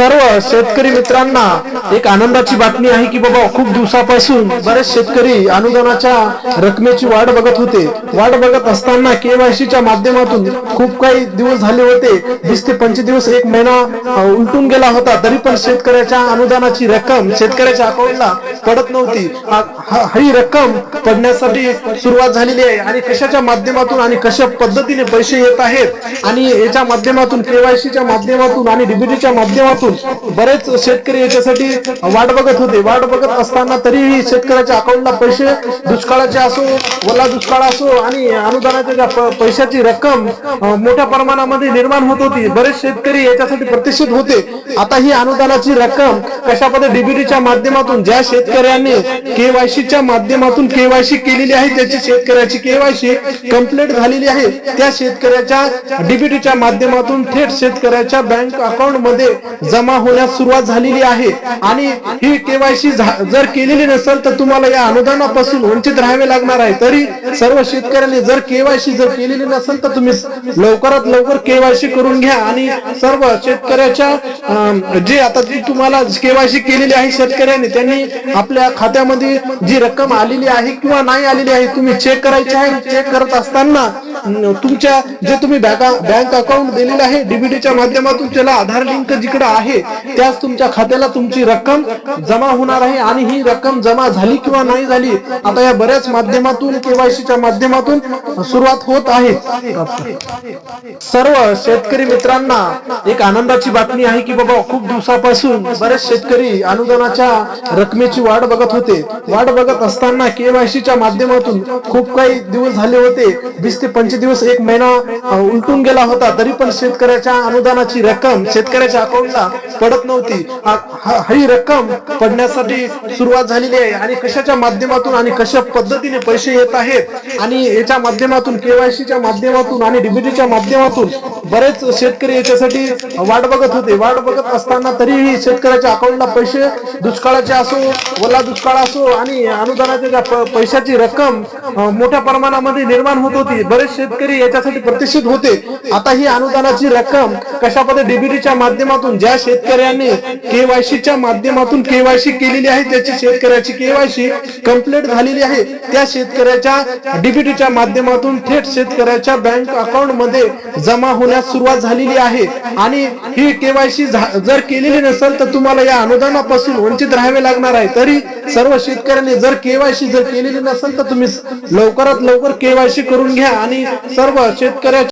सर्व शेतकरी मित्रांना एक आनंदाची बातमी आहे की बाबा खूप दिवसापासून बरेच शेतकरी अनुदानाच्या रकमेची वाट बघत होते. वाट बघत असताना केवायसीच्या माध्यमातून खूप काही दिवस झाले होते. वीस ते पंचवीस दिवस एक महिना उलटून गेला होता. तरी पण शेतकऱ्याच्या अनुदानाची रक्कम शेतकऱ्याच्या अकाउंटला पडत नव्हती. ही रक्कम पडण्यासाठी सुरुवात झालेली आहे. आणि कशाच्या माध्यमातून आणि कशा पद्धतीने पैसे येत आहेत? आणि याच्या माध्यमातून केवायसीच्या माध्यमातून आणि डीबीटीच्या माध्यमातून बरेच शेतकरी याच्यासाठी वाट बघत होते. वाट बघत असताना तरीही शेतकऱ्याच्या अकाउंटला पैसे दुष्काळाचे असो ओला दुष्काळ असो आणि अनुदानाच्या ज्या पैशाची रक्कम मोठ्या प्रमाणामध्ये निर्माण होत होती. बरेच शेतकरी याच्यासाठी प्रतिष्ठित होते. आता ही अनुदानाची रक्कम कशामध्ये डीबीटीच्या माध्यमातून ज्या शेतकऱ्यांनी केवायसीच्या माध्यमातून केवायसी केलेली आहे त्याची शेतकऱ्याची केवायसी कंप्लीट झालेली आहे त्या शेतकऱ्याच्या डीबीटीच्या माध्यमातून थेट शेतकऱ्याच्या बँक अकाउंटमध्ये जमा होण्यास सुरुवात झालेली आहे. आणि ही केवायसी जर केलेली नसेल तर तुम्हाला या अनुदानापासून वंचित राहावे लागणार आहे. तरी सर्व शेतकऱ्यांनी जर केवायसी जर केलेली नसेल तर तुम्ही लवकरात लवकर केवायसी करून घ्या. आणि सर्व शेतकऱ्याच्या जे आता जी तुम्हाला केवायसी केलेली आहे शेतकऱ्यांनी त्यांनी आपल्या खात्यामध्ये जी रक्कम आलेली आहे किंवा नाही आलेली आहे तुम्ही चेक करायची आहे. चेक करत असताना तुमच्या जे तुम्ही बँक अकाउंट दिलेलं आहे डीबीटीच्या माध्यमातून त्याला आधार लिंक जिकडे आहे त्याच तुमच्या खात्याला तुमची रक्कम जमा होणार आहे आणि ही रक्कम जमा झाली किंवा नाही झाली आता या बऱ्याच माध्यमातून केवायसीच्या माध्यमातून सुरुवात होत आहे. सर्व शेतकरी मित्रांना एक आनंदाची बातमी आहे की बाबा खूप दिवसापासून बरेच शेतकरी अनुदानाच्या रकमेची वाट बघत होते. वाट बघत असताना केवायसीच्या माध्यमातून खूप काही दिवस झाले होते. वीस ते पंचवीस त्यांचे दिवस एक महिना उलटून गेला होता तरी पण शेतकऱ्याच्या अनुदानाची रक्कम शेतकऱ्याच्या अकाउंटला पडत नव्हती. ही रक्कम पडण्यासाठी सुरुवात झालेली आहे. आणि कशाच्या माध्यमातून आणि कशा पद्धतीने पैसे येत आहेत? आणि याच्या माध्यमातून केवायसीच्या माध्यमातून आणि डीबीटीच्या माध्यमातून बरेच शेतकरी याच्यासाठी वाट बघत होते. वाट बघत असताना तरीही शेतकऱ्याच्या अकाउंटला पैसे दुष्काळाचे असो ओला दुष्काळ असो आणि अनुदानाच्या पैशाची रक्कम मोठ्या प्रमाणामध्ये निर्माण होत होती. बरेच शेतकरी याच्यासाठी प्रतिष्ठित होते. आता ही अनुदानाची रक्कम कशा डीबीटीच्या माध्यमातून ज्या शेतकऱ्यांनी केवायसीच्या माध्यमातून केवायसी केलेली आहे त्याची शेतकऱ्याची केवायसी कंप्लीट झालेली आहे. त्या शेतकऱ्याच्या डीबीटीच्या माध्यमातून थेट शेतकऱ्याच्या बँक अकाउंटमध्ये जमा होण्यास सुरुवात झालेली आहे. आणि ही केवायसी जर केलेली नसेल तर तुम्हाला या अनुदानापासून वंचित राहावे लागणार आहे. तरी सर्व शेतकऱ्यांनी जर केवायसी जर केलेली नसेल तर तुम्ही लवकरात लवकर केवायसी करून घ्या. आणि सर्व शेतकऱ्या